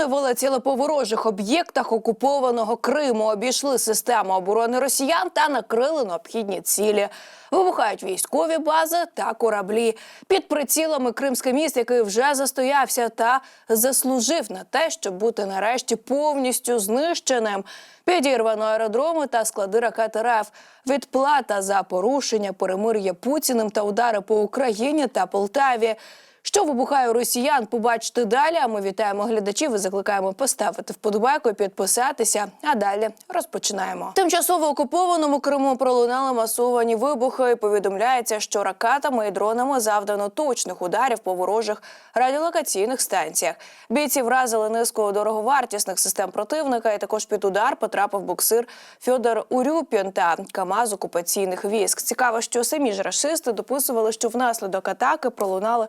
Дрони вилетіли по ворожих об'єктах окупованого Криму, обійшли систему оборони росіян та накрили необхідні цілі. Вибухають військові бази та кораблі під прицілами Кримське міст, який вже застоявся та заслужив на те, щоб бути нарешті повністю знищеним. Підірвано аеродроми та склади ракет РФ. Відплата за порушення перемир'я Путіним та удари по Україні та Полтаві. Що вибухає у росіян, побачите далі. А ми вітаємо глядачів і закликаємо поставити вподобайку, і підписатися. А далі розпочинаємо. Тимчасово окупованому Криму пролунали масовані вибухи. Повідомляється, що ракетами і дронами завдано точних ударів по ворожих радіолокаційних станціях. Бійці вразили низку дороговартісних систем противника. І також під удар потрапив боксир Фьодор Урюпін та КАМАЗ окупаційних військ. Цікаво, що самі ж рашисти дописували, що внаслідок атаки пролунали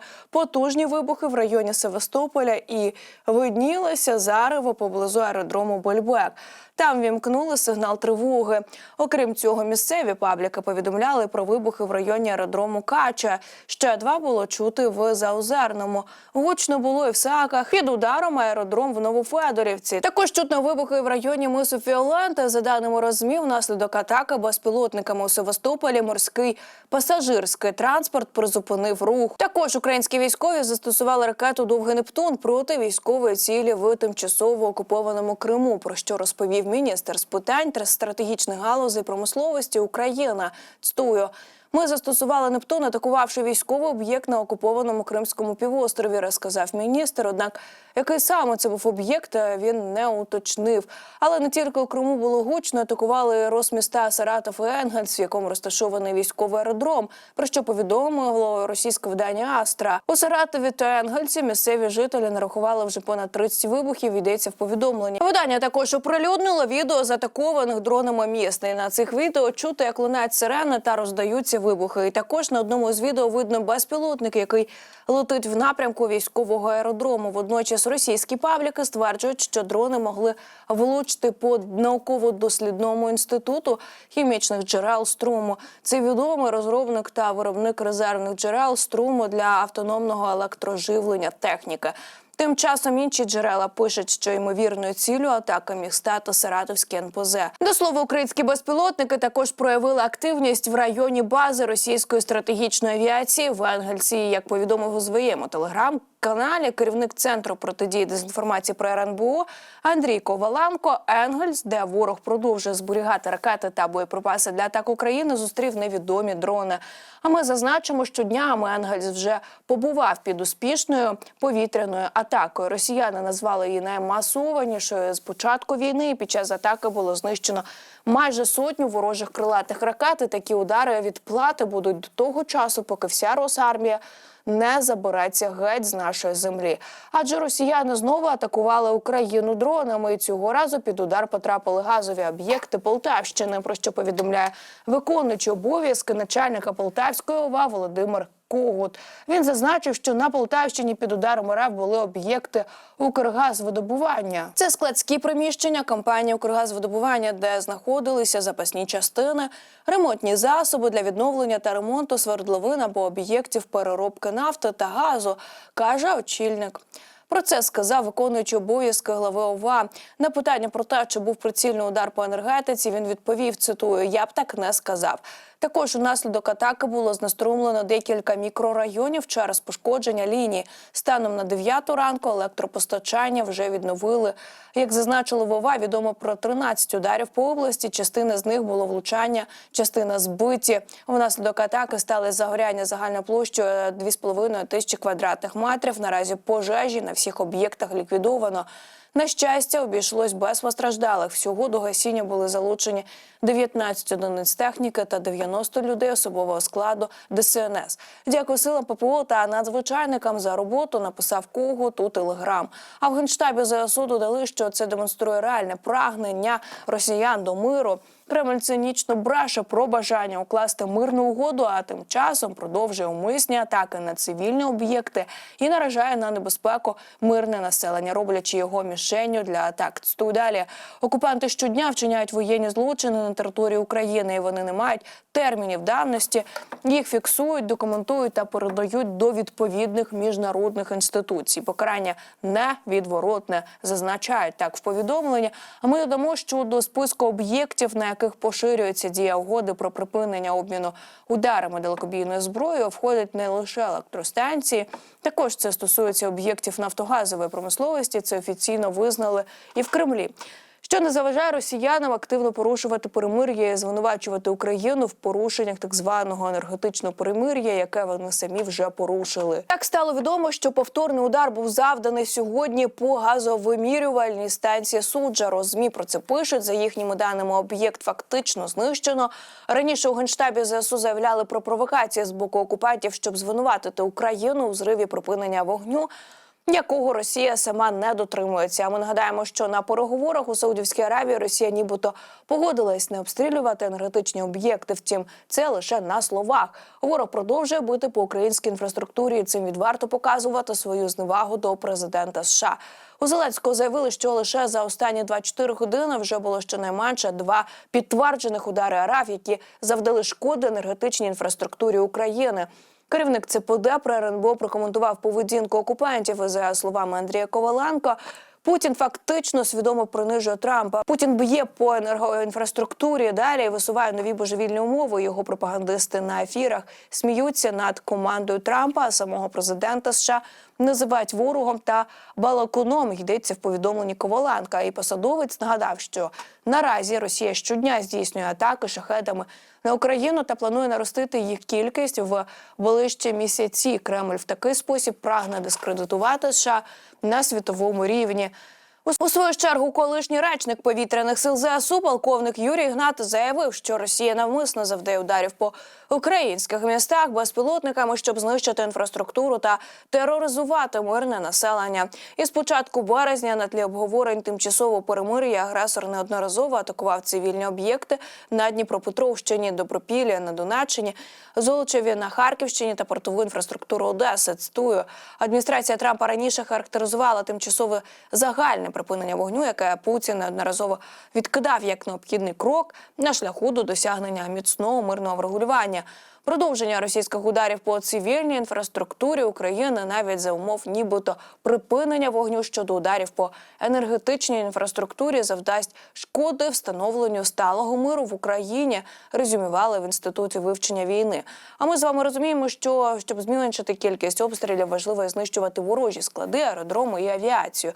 потужні вибухи в районі Севастополя і виднілося зарево поблизу аеродрому Больбек. Там вімкнули сигнал тривоги. Окрім цього, місцеві пабліки повідомляли про вибухи в районі аеродрому Кача. Ще два було чути в Заозерному. Гучно було і в Саках. Під ударом аеродром в Новофедорівці. Також чутно вибухи в районі мису Фіолента. За даними розмі, внаслідок атаки безпілотниками у Севастополі морський пасажирський транспорт призупинив рух. Також українські військові застосували ракету Довгий Нептун проти військової цілі в тимчасово окупованому Криму. Про що розповів міністр з питань та стратегічних галузей промисловості Україна? Цитую. Ми застосували Нептун, атакувавши військовий об'єкт на окупованому Кримському півострові, розказав міністр. Однак, який саме це був об'єкт, він не уточнив. Але не тільки у Криму було гучно, атакували розміста Саратов і Енгельс, в якому розташований військовий аеродром, про що повідомило російське видання Астра. У Саратові та Енгельсі місцеві жителі нарахували вже понад 30 вибухів. Йдеться в повідомленні. Видання також оприлюднило відео з атакованих дронами міст. І на цих відео чути, як лунають сирени та роздаються вибухи. І також на одному з відео видно безпілотник, який летить в напрямку військового аеродрому. Водночас російські пабліки стверджують, що дрони могли влучити по науково-дослідному інституту хімічних джерел струму. Це відомий розробник та виробник резервних джерел струму для автономного електроживлення техніки. Тим часом інші джерела пишуть, що ймовірною ціллю атаки міг стати Саратовський НПЗ. До слова, українські безпілотники також проявили активність в районі бази російської стратегічної авіації в Енгельсі. Як повідомив у своєму телеграм. Каналі керівник центру протидії дезінформації про РНБО Андрій Коваленко Енгельс, де ворог продовжує зберігати ракети та боєприпаси для атак України, зустрів невідомі дрони. А ми зазначимо, що днями Енгельс вже побував під успішною повітряною атакою. Росіяни назвали її наймасованішою з початку війни. Під час атаки було знищено майже сотню ворожих крилатих ракет. І Такі удари від плати будуть до того часу, поки вся Росармія не забереться геть з нашої землі. Адже росіяни знову атакували Україну дронами. І цього разу під удар потрапили газові об'єкти Полтавщини. Про що повідомляє виконуючий обов'язки начальника Полтавської ОВА Володимир. Когут він зазначив, що на Полтавщині під ударом РФ були об'єкти Укргазвидобування. Це складські приміщення компанії Укргазвидобування, де знаходилися запасні частини, ремонтні засоби для відновлення та ремонту свердловин або об'єктів переробки нафти та газу, каже очільник. Про це сказав виконуючий обов'язки глави ОВА. На питання про те, чи був прицільний удар по енергетиці, він відповів: цитую: Я б так не сказав. Також унаслідок атаки було знеструмлено декілька мікрорайонів через пошкодження лінії. Станом на 9 ранку електропостачання вже відновили. Як зазначили в ОВА, відомо про 13 ударів по області. Частина з них було влучання, частина збиті. Внаслідок атаки стали загоряння загальною площею 2,5 тисячі квадратних метрів. Наразі пожежі на всіх об'єктах ліквідовано. На щастя, обійшлось без постраждалих. Всього до гасіння були залучені 19 одиниць техніки та 90 людей особового складу ДСНС. Дякую силам ППО та надзвичайникам за роботу. Написав Когут у телеграм. А в генштабі ЗСУ додали, що це демонструє реальне прагнення росіян до миру. Кремль цинічно бреше про бажання укласти мирну угоду, а тим часом продовжує умисні атаки на цивільні об'єкти і наражає на небезпеку мирне населення, роблячи його мішенню для атак. Цитую далі окупанти щодня вчиняють воєнні злочини на території України, і вони не мають термінів давності. Їх фіксують, документують та передають до відповідних міжнародних інституцій. Покарання невідворотне зазначають так в повідомленні. А ми додамо, що до списку об'єктів, на яких поширюється дія угоди про припинення обміну ударами далекобійною зброєю, входять не лише електростанції. Також це стосується об'єктів нафтогазової промисловості. Це офіційно визнали і в Кремлі. Що не заважає росіянам активно порушувати перемир'я і звинувачувати Україну в порушеннях так званого енергетичного перемир'я, яке вони самі вже порушили. Так стало відомо, що повторний удар був завданий сьогодні по газовимірювальній станції Суджа. ЗМІ про це пишуть. За їхніми даними, об'єкт фактично знищено. Раніше у генштабі ЗСУ заявляли про провокації з боку окупантів, щоб звинуватити Україну у зриві припинення вогню якого Росія сама не дотримується. Ми нагадаємо, що на переговорах у Саудівській Аравії Росія нібито погодилась не обстрілювати енергетичні об'єкти. Втім, це лише на словах. Ворог продовжує бити по українській інфраструктурі. і Цим відварто показувати свою зневагу до президента США. У Зеленського заявили, що лише за останні 24 години вже було щонайменше два підтверджених удари РФ, які завдали шкоди енергетичній інфраструктурі України. Керівник ЦПД при РНБО прокоментував поведінку окупантів за словами Андрія Коваленка. Путін фактично свідомо принижує Трампа. Путін б'є по енергоінфраструктурі далі висуває нові божевільні умови. Його пропагандисти на ефірах сміються над командою Трампа, самого президента США називають ворогом та балакуном. Йдеться в повідомленні Коваленка. І посадовець нагадав, що наразі Росія щодня здійснює атаки шахедами на Україну та планує наростити їх кількість в ближчі місяці. Кремль в такий спосіб прагне дискредитувати США на світовому рівні. У свою чергу, колишній речник повітряних сил ЗСУ, полковник Юрій Гнат заявив, що Росія навмисно завдає ударів по українських містах безпілотниками, щоб знищити інфраструктуру та тероризувати мирне населення. І з початку березня на тлі обговорень тимчасового перемир'я агресор неодноразово атакував цивільні об'єкти на Дніпропетровщині, Добропілля на Донеччині, Золочеві на Харківщині та портову інфраструктуру Одеси. Цитую, адміністрація Трампа раніше характеризувала тимчасове загальне припинення вогню, яке Путін неодноразово відкидав як необхідний крок на шляху до досягнення міцного мирного врегулювання. Продовження російських ударів по цивільній інфраструктурі України навіть за умов, нібито припинення вогню щодо ударів по енергетичній інфраструктурі завдасть шкоди встановленню сталого миру в Україні. Резюмували в інституті вивчення війни. А ми з вами розуміємо, що щоб зменшити кількість обстрілів, важливо знищувати ворожі склади, аеродроми і авіацію.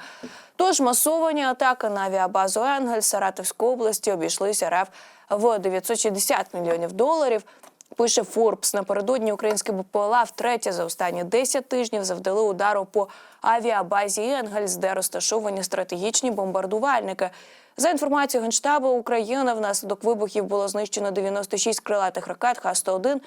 Тож масовані атаки на авіабазу Енгель Саратовської області обійшлися РФ в 960 мільйонів доларів. Пише Форбс. Напередодні українські БПЛА втретє за останні 10 тижнів завдали удару по авіабазі Енгельс, де розташовані стратегічні бомбардувальники. За інформацією Генштабу України, внаслідок вибухів було знищено 96 крилатих ракет Х-101,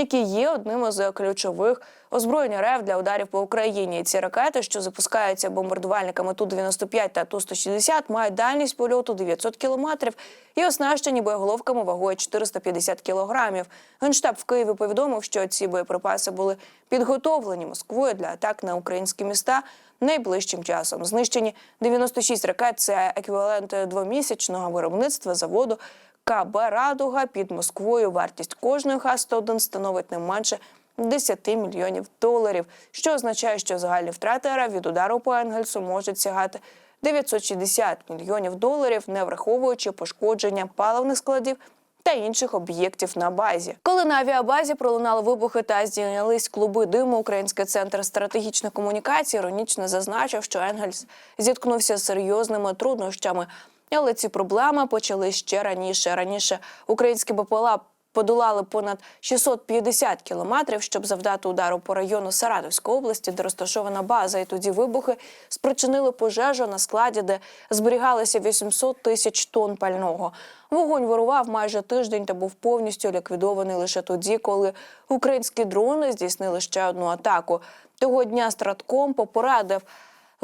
які є одним із ключових озброєнь РФ для ударів по Україні. Ці ракети, що запускаються бомбардувальниками Ту-95 та Ту-160, мають дальність польоту 900 кілометрів і оснащені боєголовками вагою 450 кілограмів. Генштаб в Києві повідомив, що ці боєприпаси були підготовлені Москвою для атак на українські міста найближчим часом. Знищені 96 ракет – це еквівалент двомісячного виробництва заводу КБ Радуга під Москвою. Вартість кожної Х-101 становить не менше 10 мільйонів доларів, що означає, що загальні втрати РФ від удару по Енгельсу можуть сягати 960 мільйонів доларів, не враховуючи пошкодження паливних складів. Та інших об'єктів на базі, коли на авіабазі пролунали вибухи та здійнялись клуби диму, Український центр стратегічних комунікацій іронічно зазначив, що Енгельс зіткнувся з серйозними труднощами. Але ці проблеми почали ще раніше. Раніше українські БПЛА подолали понад 650 кілометрів, щоб завдати удару по району Саратовської області, де розташована база. І тоді вибухи спричинили пожежу на складі, де зберігалося 800 тисяч тонн пального. Вогонь вирував майже тиждень та був повністю ліквідований лише тоді, коли українські дрони здійснили ще одну атаку. Того дня Стратком попередив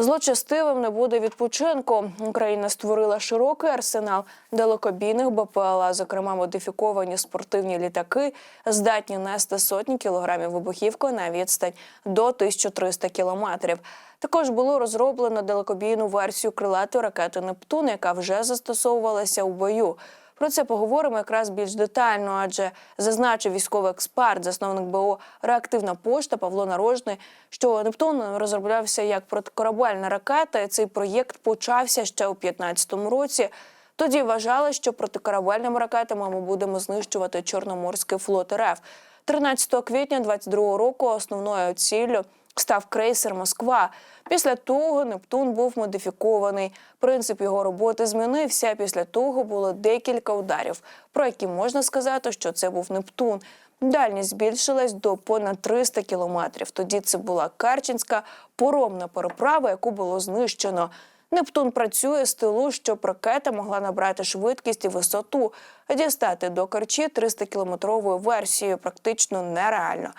Злочестивим не буде відпочинку. Україна створила широкий арсенал далекобійних БПЛА, зокрема модифіковані спортивні літаки, здатні нести сотні кілограмів вибухівки на відстань до 1300 кілометрів. Також було розроблено далекобійну версію крилатої ракети Нептун, яка вже застосовувалася у бою. Про це поговоримо якраз більш детально, адже зазначив військовий експерт, засновник БО Реактивна пошта Павло Нарожний, що Нептун розроблявся як протикорабельна ракета. і Цей проєкт почався ще у 2015 році. Тоді вважали, що протикорабельними ракетами ми будемо знищувати Чорноморський флот РФ. 13 квітня 22 року основною ціллю став крейсер Москва. Після того Нептун був модифікований. Принцип його роботи змінився. Після того було декілька ударів, про які можна сказати, що це був Нептун. Дальність збільшилась до понад 300 кілометрів. Тоді це була Керченська поромна переправа, яку було знищено. Нептун працює з тилу, щоб ракета могла набрати швидкість і висоту. Дістати до Керчі 300-кілометровою версією практично нереально.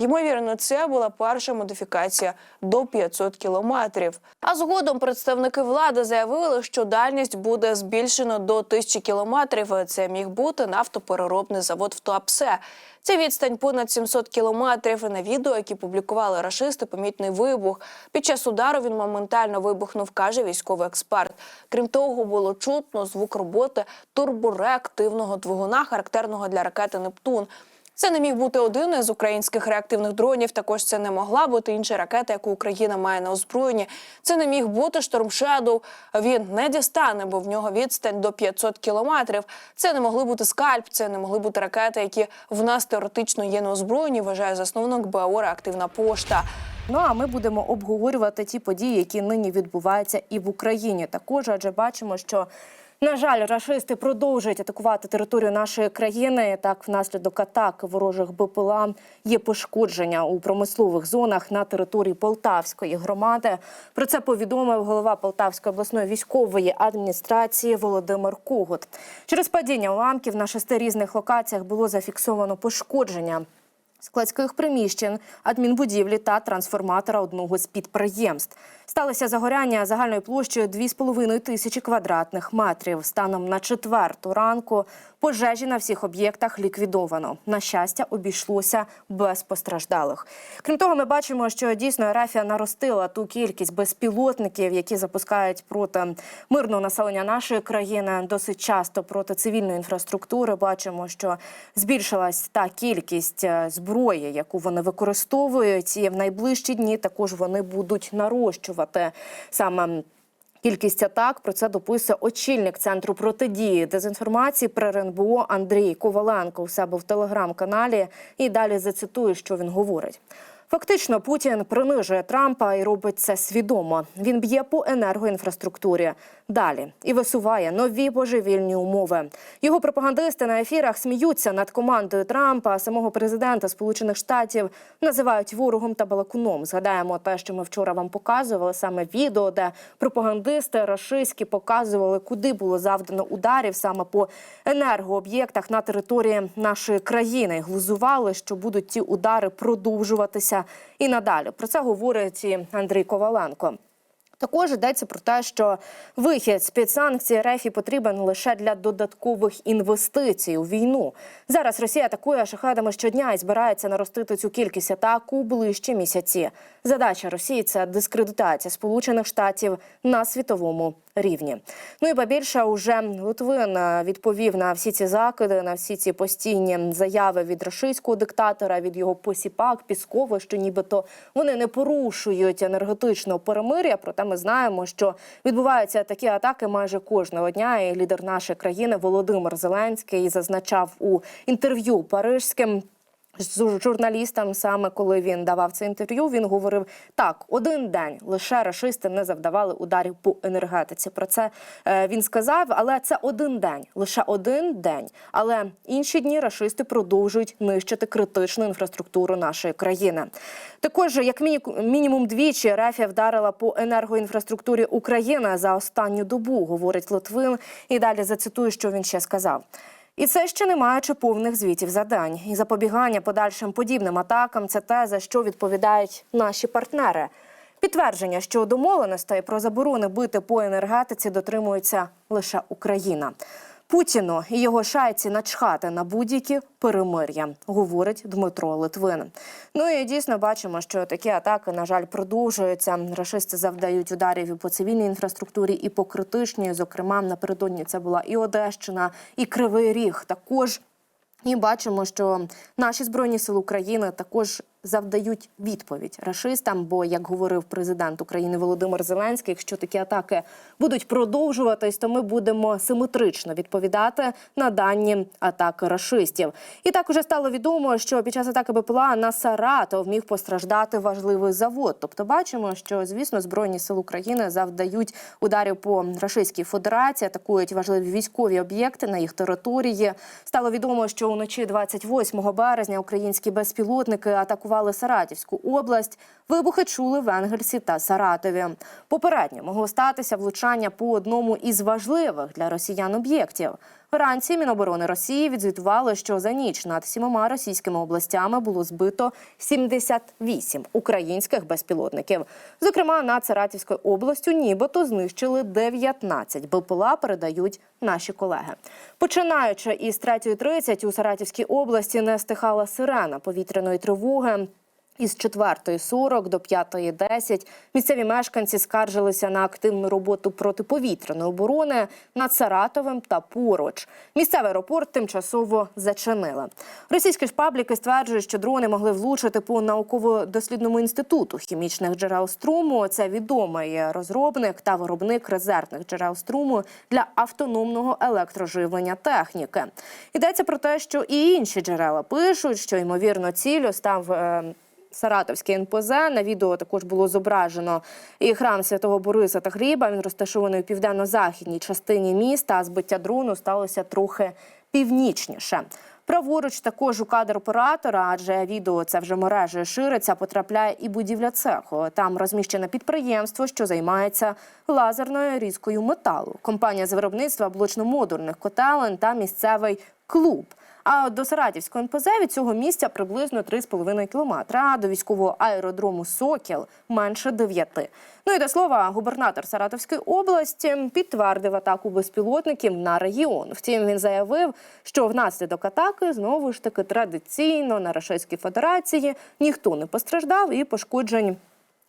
Ймовірно, це була перша модифікація до 500 кілометрів. А згодом представники влади заявили, що дальність буде збільшено до 1000 кілометрів. Це міг бути нафтопереробний завод в Туапсе. Це відстань понад 700 кілометрів. На відео, які публікували рашисти, помітний вибух. Під час удару він моментально вибухнув, каже військовий експерт. Крім того, було чутно звук роботи турбореактивного двигуна, характерного для ракети Нептун. Це не міг бути один із українських реактивних дронів. Також це не могла бути інша ракета, яку Україна має на озброєнні. Це не міг бути Шторм Shadow. Він не дістане, бо в нього відстань до 500 кілометрів. Це не могли бути скальп, це не могли бути ракети, які в нас теоретично є на озброєнні. Вважає засновник БАО «Реактивна пошта. Ну а ми будемо обговорювати ті події, які нині відбуваються і в Україні. Також адже бачимо, що на жаль, рашисти продовжують атакувати територію нашої країни. Так, внаслідок атак ворожих БПЛА є пошкодження у промислових зонах на території Полтавської громади. Про це повідомив голова Полтавської обласної військової адміністрації Володимир Когут. Через падіння уламків на шести різних локаціях було зафіксовано пошкодження складських приміщень, адмінбудівлі та трансформатора одного з підприємств. Сталося загоряння загальною площею 2,5 тисячі квадратних метрів. Станом на четверту ранку пожежі на всіх об'єктах ліквідовано. На щастя, обійшлося без постраждалих. Крім того, ми бачимо, що дійсно Ерафія наростила ту кількість безпілотників, які запускають проти мирного населення нашої країни, досить часто проти цивільної інфраструктури. Бачимо, що збільшилась та кількість е, зброї, яку вони використовують, і в найближчі дні також вони будуть нарощувати саме. Кількість атак про це дописує очільник центру протидії дезінформації при РНБО Андрій Коваленко у себе в телеграм-каналі. І далі зацитую, що він говорить. Фактично, Путін принижує Трампа і робить це свідомо. Він б'є по енергоінфраструктурі далі і висуває нові божевільні умови. Його пропагандисти на ефірах сміються над командою Трампа, самого президента Сполучених Штатів називають ворогом та балакуном. Згадаємо те, що ми вчора вам показували саме відео, де пропагандисти рашистські показували, куди було завдано ударів саме по енергооб'єктах на території нашої країни. Глузували, що будуть ті удари продовжуватися і надалі. Про це говорить і Андрій Коваленко. Також йдеться про те, що вихід з під санкцій РФ потрібен лише для додаткових інвестицій у війну. Зараз Росія атакує шахедами щодня і збирається наростити цю кількість атак у ближчі місяці. Задача Росії це дискредитація Сполучених Штатів на світовому рівні. Ну і побільше уже Литвин е, відповів на всі ці закиди, на всі ці постійні заяви від російського диктатора, від його посіпак, Піскова, що нібито вони не порушують енергетичного перемиря. Проте ми знаємо, що відбуваються такі атаки майже кожного дня. І лідер нашої країни Володимир Зеленський зазначав у інтерв'ю парижським. З журналістам, саме коли він давав це інтерв'ю, він говорив так: один день лише рашисти не завдавали ударів по енергетиці. Про це е, він сказав, але це один день, лише один день. Але інші дні рашисти продовжують нищити критичну інфраструктуру нашої країни. Також, як міні- мінімум двічі, Рефія вдарила по енергоінфраструктурі України за останню добу, говорить Литвин. І далі зацитую, що він ще сказав. І це ще не маючи повних звітів задань. І запобігання подальшим подібним атакам це те, за що відповідають наші партнери. Підтвердження, що домовленостей про заборони бити по енергетиці дотримується лише Україна. Путіну і його шайці начхати на будь-які перемир'я, говорить Дмитро Литвин. Ну і дійсно бачимо, що такі атаки, на жаль, продовжуються. Рашисти завдають ударів і по цивільній інфраструктурі, і по критичній. Зокрема, напередодні це була і Одещина, і Кривий Ріг. Також і бачимо, що наші збройні сили України також завдають відповідь рашистам. Бо, як говорив президент України Володимир Зеленський, якщо такі атаки будуть продовжуватись, то ми будемо симетрично відповідати на дані атаки рашистів. І так уже стало відомо, що під час атаки БПЛА на Саратов міг постраждати важливий завод. Тобто, бачимо, що звісно збройні сили України завдають ударів по Рашистській Федерації, атакують важливі військові об'єкти на їх території. Стало відомо, що уночі 28 березня українські безпілотники атакували Саратівську область. Вибухи чули в Енгельсі та Саратові. Попередньо могло статися влучання по одному із важливих для росіян об'єктів. Вранці Міноборони Росії відзвітували, що за ніч над сімома російськими областями було збито 78 українських безпілотників. Зокрема, над Саратівською областю нібито знищили 19 БПЛА, передають наші колеги. Починаючи із 3.30 у Саратівській області не стихала сирена повітряної тривоги. Із 4.40 до 5.10 місцеві мешканці скаржилися на активну роботу протиповітряної оборони над Саратовим та поруч. Місцевий аеропорт тимчасово зачинили. Російські ж пабліки стверджують, що дрони могли влучити по науково-дослідному інституту хімічних джерел струму. Це відомий розробник та виробник резервних джерел струму для автономного електроживлення техніки. Йдеться про те, що і інші джерела пишуть, що ймовірно ціллю став. Саратовське НПЗ на відео також було зображено і храм святого Бориса та Гліба. Він розташований у південно-західній частині міста. А збиття дрону сталося трохи північніше. Праворуч також у кадр оператора, адже відео це вже мережею шириться, потрапляє і будівля цеху. Там розміщене підприємство, що займається лазерною різкою металу. Компанія з виробництва блочно-модульних котелень та місцевий клуб. А до Саратівського НПЗ від цього місця приблизно 3,5 кілометра, а до військового аеродрому Сокіл менше 9. Ну і до слова, губернатор Саратовської області підтвердив атаку безпілотників на регіон. Втім, він заявив, що внаслідок атаки знову ж таки традиційно на Рашистській Федерації ніхто не постраждав і пошкоджень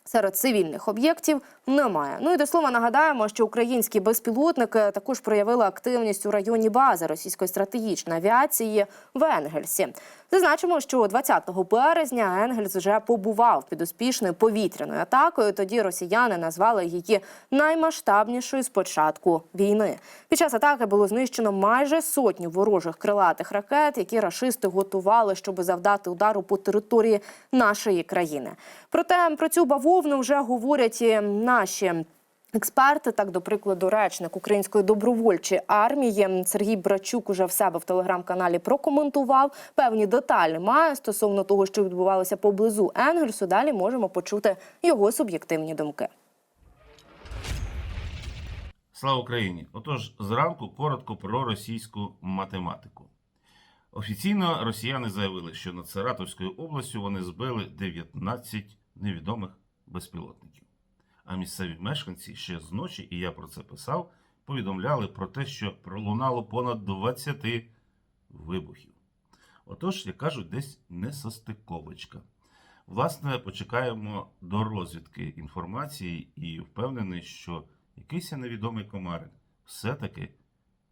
Серед цивільних об'єктів немає. Ну і до слова нагадаємо, що українські безпілотники також проявили активність у районі бази російської стратегічної авіації в Енгельсі. Зазначимо, що 20 березня Енгельс вже побував під успішною повітряною атакою. Тоді росіяни назвали її наймасштабнішою з початку війни. Під час атаки було знищено майже сотню ворожих крилатих ракет, які рашисти готували, щоб завдати удару по території нашої країни. Проте про цю бавовну вже говорять і наші. Експерти, так до прикладу, речник української добровольчої армії Сергій Брачук уже в себе в телеграм-каналі прокоментував певні деталі. Має стосовно того, що відбувалося поблизу Енгельсу. Далі можемо почути його суб'єктивні думки. Слава Україні! Отож, зранку коротко про російську математику. Офіційно росіяни заявили, що над Саратовською областю вони збили 19 невідомих безпілотників. А місцеві мешканці ще з ночі, і я про це писав, повідомляли про те, що пролунало понад 20 вибухів. Отож, як кажуть, десь несостиковочка. Власне, почекаємо до розвідки інформації і впевнений, що якийсь невідомий комарик все-таки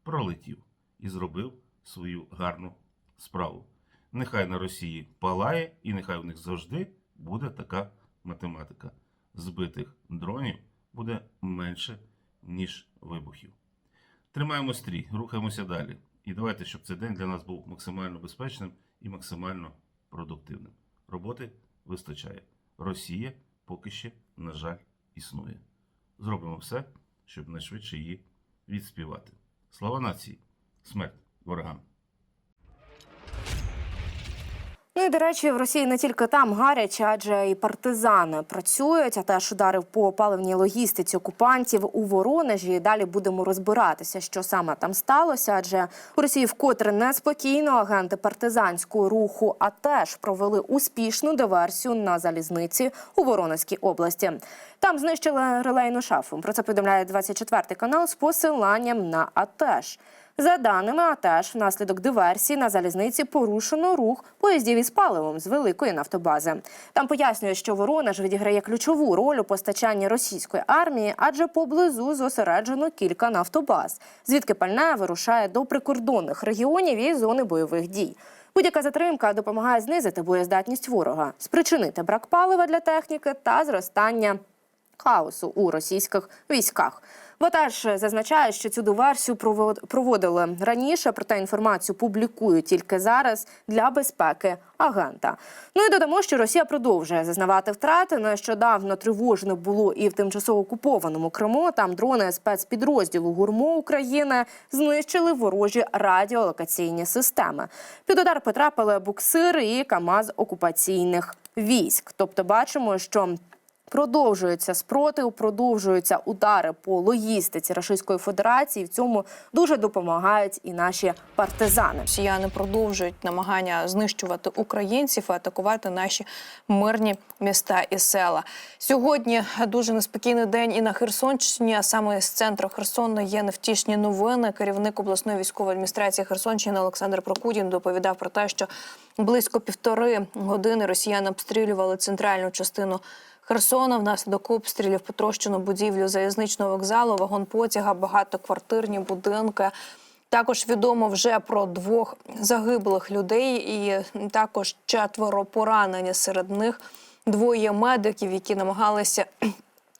пролетів і зробив свою гарну справу. Нехай на Росії палає, і нехай в них завжди буде така математика. Збитих дронів буде менше, ніж вибухів. Тримаємо стрій, рухаємося далі. І давайте, щоб цей день для нас був максимально безпечним і максимально продуктивним. Роботи вистачає. Росія поки ще, на жаль, існує. Зробимо все, щоб найшвидше її відспівати. Слава нації! Смерть ворогам! Ну і до речі, в Росії не тільки там гаряче, адже і партизани працюють, а теж ударив по паливній логістиці окупантів у Воронежі. І далі будемо розбиратися, що саме там сталося. Адже у Росії вкотре неспокійно агенти партизанського руху, а теж провели успішну диверсію на залізниці у Воронезькій області. Там знищили релейну шафу. Про це повідомляє 24 канал з посиланням на АТЕШ. За даними АТЕШ, внаслідок диверсії на залізниці порушено рух поїздів із паливом з великої нафтобази. Там пояснює, що Воронеж відіграє ключову роль у постачанні російської армії, адже поблизу зосереджено кілька нафтобаз, звідки пальне вирушає до прикордонних регіонів і зони бойових дій. Будь-яка затримка допомагає знизити боєздатність ворога, спричинити брак палива для техніки та зростання хаосу у російських військах. ВАТАЖ зазначає, що цю диверсію провод- проводили раніше, проте інформацію публікують тільки зараз для безпеки агента. Ну і додамо, що Росія продовжує зазнавати втрати. Нещодавно тривожно було і в тимчасово окупованому Криму. Там дрони спецпідрозділу ГУРМО України знищили ворожі радіолокаційні системи. Під удар потрапили буксири і КАМАЗ окупаційних військ. Тобто, бачимо, що Продовжується спротив, продовжуються удари по логістиці Російської Федерації. В цьому дуже допомагають і наші партизани. Росіяни продовжують намагання знищувати українців і атакувати наші мирні міста і села. Сьогодні дуже неспокійний день і на Херсонщині. А саме з центру Херсону є невтішні новини. Керівник обласної військової адміністрації Херсонщини Олександр Прокудін доповідав про те, що близько півтори години росіяни обстрілювали центральну частину. Херсона внаслідок обстрілів потрощено будівлю залізничного вокзалу, вагон потяга, багатоквартирні будинки. Також відомо вже про двох загиблих людей, і також четверо поранені. Серед них двоє медиків, які намагалися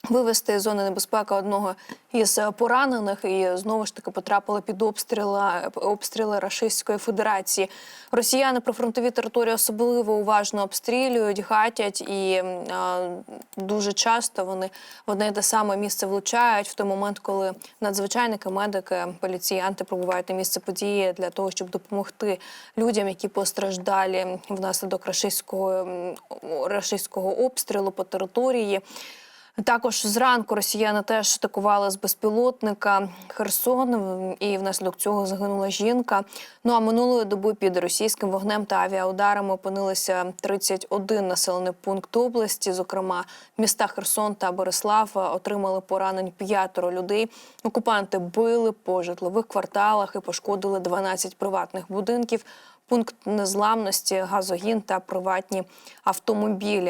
вивести з зони небезпеки одного із е, поранених, і знову ж таки потрапили під обстріли, обстріли Рашистської Федерації. Росіяни про фронтові території особливо уважно обстрілюють, гатять, і а, дуже часто вони в одне й те саме місце влучають в той момент, коли надзвичайники, медики, поліціянти прибувають на місце події для того, щоб допомогти людям, які постраждалі внаслідок рашистського, рашистського обстрілу по території. Також зранку росіяни теж атакували з безпілотника Херсон, і внаслідок цього загинула жінка. Ну а минулої доби під російським вогнем та авіаударами опинилися 31 населений пункт області. Зокрема, міста Херсон та Борислав отримали поранень п'ятеро людей. Окупанти били по житлових кварталах і пошкодили 12 приватних будинків. Пункт незламності, газогін та приватні автомобілі.